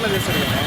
காரணம் பேசுகிறீங்க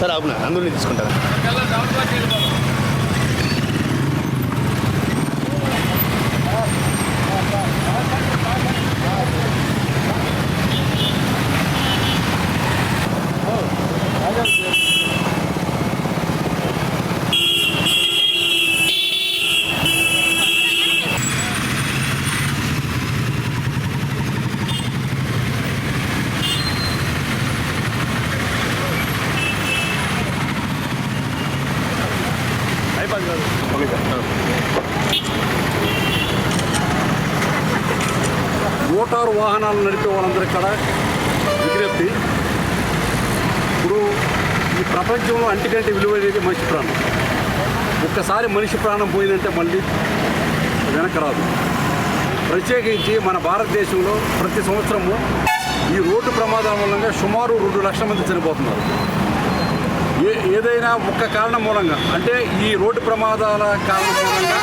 సార్ అవును అందులోనే తీసుకుంటారు అయిపోయింది కాదు ఓకే సార్ మోటార్ వాహనాలు నడిపే వాళ్ళందరికీ కూడా విజ్ఞప్తి. ఇప్పుడు ఈ ప్రపంచంలో అంటికంటే విలువైనది మనిషి ప్రాణం ఒక్కసారి మనిషి ప్రాణం పోయిందంటే మళ్ళీ వెనకరాదు ప్రత్యేకించి మన భారతదేశంలో ప్రతి సంవత్సరము ఈ రోడ్డు ప్రమాదాల మూలంగా సుమారు రెండు లక్షల మంది చనిపోతున్నారు. ఏ ఏదైనా ఒక్క కారణం మూలంగా అంటే ఈ రోడ్డు ప్రమాదాల కారణం మూలంగా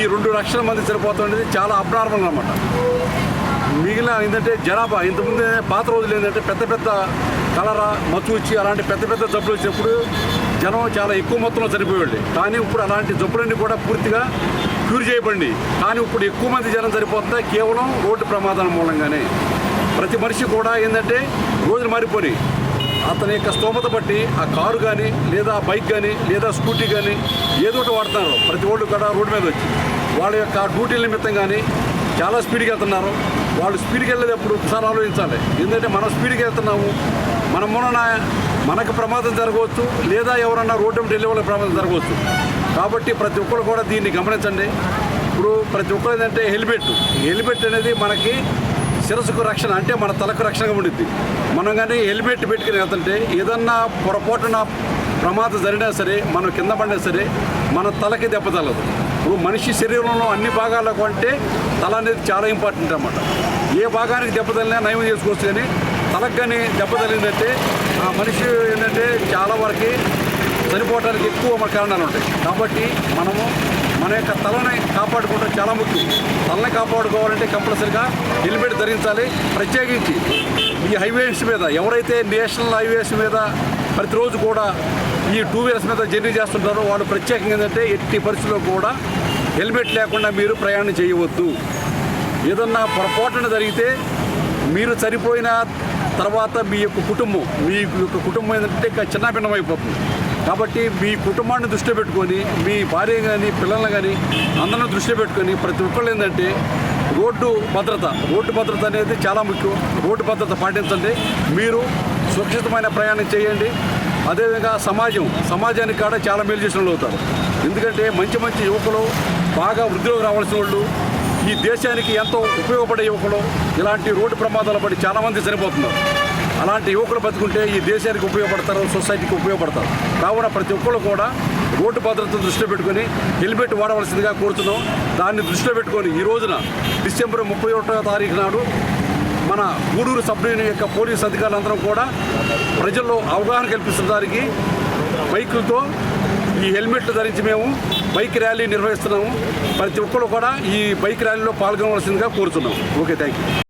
ఈ రెండు లక్షల మంది చనిపోతుండేది చాలా అబ్నార్మల్ అనమాట మిగిలిన ఏంటంటే జనాభా ఇంతకుముందు పాత రోజులు ఏంటంటే పెద్ద పెద్ద కలరా మచ్చూచి అలాంటి పెద్ద పెద్ద జబ్బులు వచ్చినప్పుడు జనం చాలా ఎక్కువ మొత్తంలో చనిపోయేవాళ్ళు. కానీ ఇప్పుడు అలాంటి జబ్బులన్నీ కూడా పూర్తిగా క్యూర్ చేయబడి కానీ ఇప్పుడు ఎక్కువ మంది జనం సరిపోతుందా కేవలం రోడ్డు ప్రమాదాల మూలంగానే. ప్రతి మనిషి కూడా ఏంటంటే రోజులు మారిపోయి అతని యొక్క స్తోమత బట్టి ఆ కారు కానీ లేదా బైక్ కానీ లేదా స్కూటీ కానీ ఏదో ఒకటి వాడుతున్నారు. ప్రతి ఒళ్ళు కూడా రోడ్డు మీద వచ్చి. వాళ్ళ యొక్క డ్యూటీల నిమిత్తం కానీ చాలా స్పీడ్గా వెళ్తున్నారు. వాళ్ళు స్పీడ్కి వెళ్ళేటప్పుడు ఒకసారి ఆలోచించాలి. ఎందుకంటే మనం స్పీడ్గా వెళ్తున్నాము. మన మూలన మనకు ప్రమాదం జరగవచ్చు. లేదా ఎవరన్నా రోడ్డు మీద వెళ్ళే వాళ్ళ ప్రమాదం జరగవచ్చు. కాబట్టి ప్రతి ఒక్కరు కూడా దీన్ని గమనించండి. ఇప్పుడు ప్రతి ఒక్కరు ఏంటంటే హెల్మెట్. హెల్మెట్ అనేది మనకి శిరస్సుకు రక్షణ అంటే మన తలకు రక్షణగా ఉండిద్ది. మనం కానీ హెల్మెట్ పెట్టుకుని వెళ్తుంటే ఏదన్నా పొరపాటున ప్రమాదం జరిగినా సరే మనం కింద పడినా సరే మన తలకి దెబ్బ తగలదు. మనిషి శరీరంలో అన్ని భాగాలకు అంటే తల అనేది చాలా ఇంపార్టెంట్ అనమాట ఏ భాగానికి దెబ్బతలినా నయం చేసుకోవచ్చు కానీ తలకు కానీ దెబ్బతలిందంటే ఆ మనిషి ఏంటంటే చాలా వరకు చనిపోవడానికి ఎక్కువ మన కారణాలు ఉంటాయి. కాబట్టి మనము మన యొక్క తలని కాపాడుకోవడం చాలా ముఖ్యం. తలని కాపాడుకోవాలంటే కంపల్సరిగా హెల్మెట్ ధరించాలి. ప్రత్యేకించి ఈ హైవేస్ మీద ఎవరైతే నేషనల్ హైవేస్ మీద ప్రతిరోజు కూడా ఈ టూ వీలర్స్ మీద జర్నీ చేస్తుంటారో. వాళ్ళు ప్రత్యేకంగా ఏంటంటే ఎట్టి పరిస్థితుల్లో కూడా హెల్మెట్ లేకుండా మీరు ప్రయాణం చేయవద్దు. ఏదన్నా పొరపాటున జరిగితే మీరు చనిపోయిన తర్వాత మీ యొక్క కుటుంబం మీ యొక్క కుటుంబం ఏంటంటే ఇంకా చిన్నభిన్నం అయిపోతుంది. కాబట్టి మీ కుటుంబాన్ని దృష్టిలో పెట్టుకొని మీ భార్య కానీ పిల్లల్ని కానీ అందరిని దృష్టిలో పెట్టుకొని ప్రతి ఒక్కళ్ళు ఏంటంటే రోడ్డు భద్రత రోడ్డు భద్రత అనేది చాలా ముఖ్యం. రోడ్డు భద్రత పాటించండి. మీరు సురక్షితమైన ప్రయాణం చేయండి. అదేవిధంగా సమాజం సమాజానికి కూడా చాలా మేలు చేసిన వాళ్ళు అవుతారు. ఎందుకంటే మంచి మంచి యువకులు బాగా వృద్ధిలోకి రావాల్సిన వాళ్ళు ఈ దేశానికి ఎంతో ఉపయోగపడే యువకులు ఇలాంటి రోడ్డు ప్రమాదాలు పడి చాలామంది చనిపోతున్నారు. అలాంటి యువకులు బతుకుంటే ఈ దేశానికి ఉపయోగపడతారు సొసైటీకి ఉపయోగపడతారు. కావున ప్రతి ఒక్కరు కూడా రోడ్డు భద్రతను దృష్టిలో పెట్టుకొని హెల్మెట్ వాడవలసిందిగా కోరుతున్నాం. దాన్ని దృష్టిలో పెట్టుకొని ఈ రోజున డిసెంబర్ ముప్పై ఒకటో తారీఖు నాడు మన గూడూరు సబ్ డివిజన్ యొక్క పోలీస్ అధికారులందరం కూడా ప్రజల్లో అవగాహన కల్పించడానికి బైకులతో ఈ హెల్మెట్లు ధరించి మేము బైక్ ర్యాలీ నిర్వహిస్తున్నాము. ప్రతి ఒక్కరు కూడా ఈ బైక్ ర్యాలీలో పాల్గొనవలసిందిగా కోరుతున్నాం ఓకే థ్యాంక్ యూ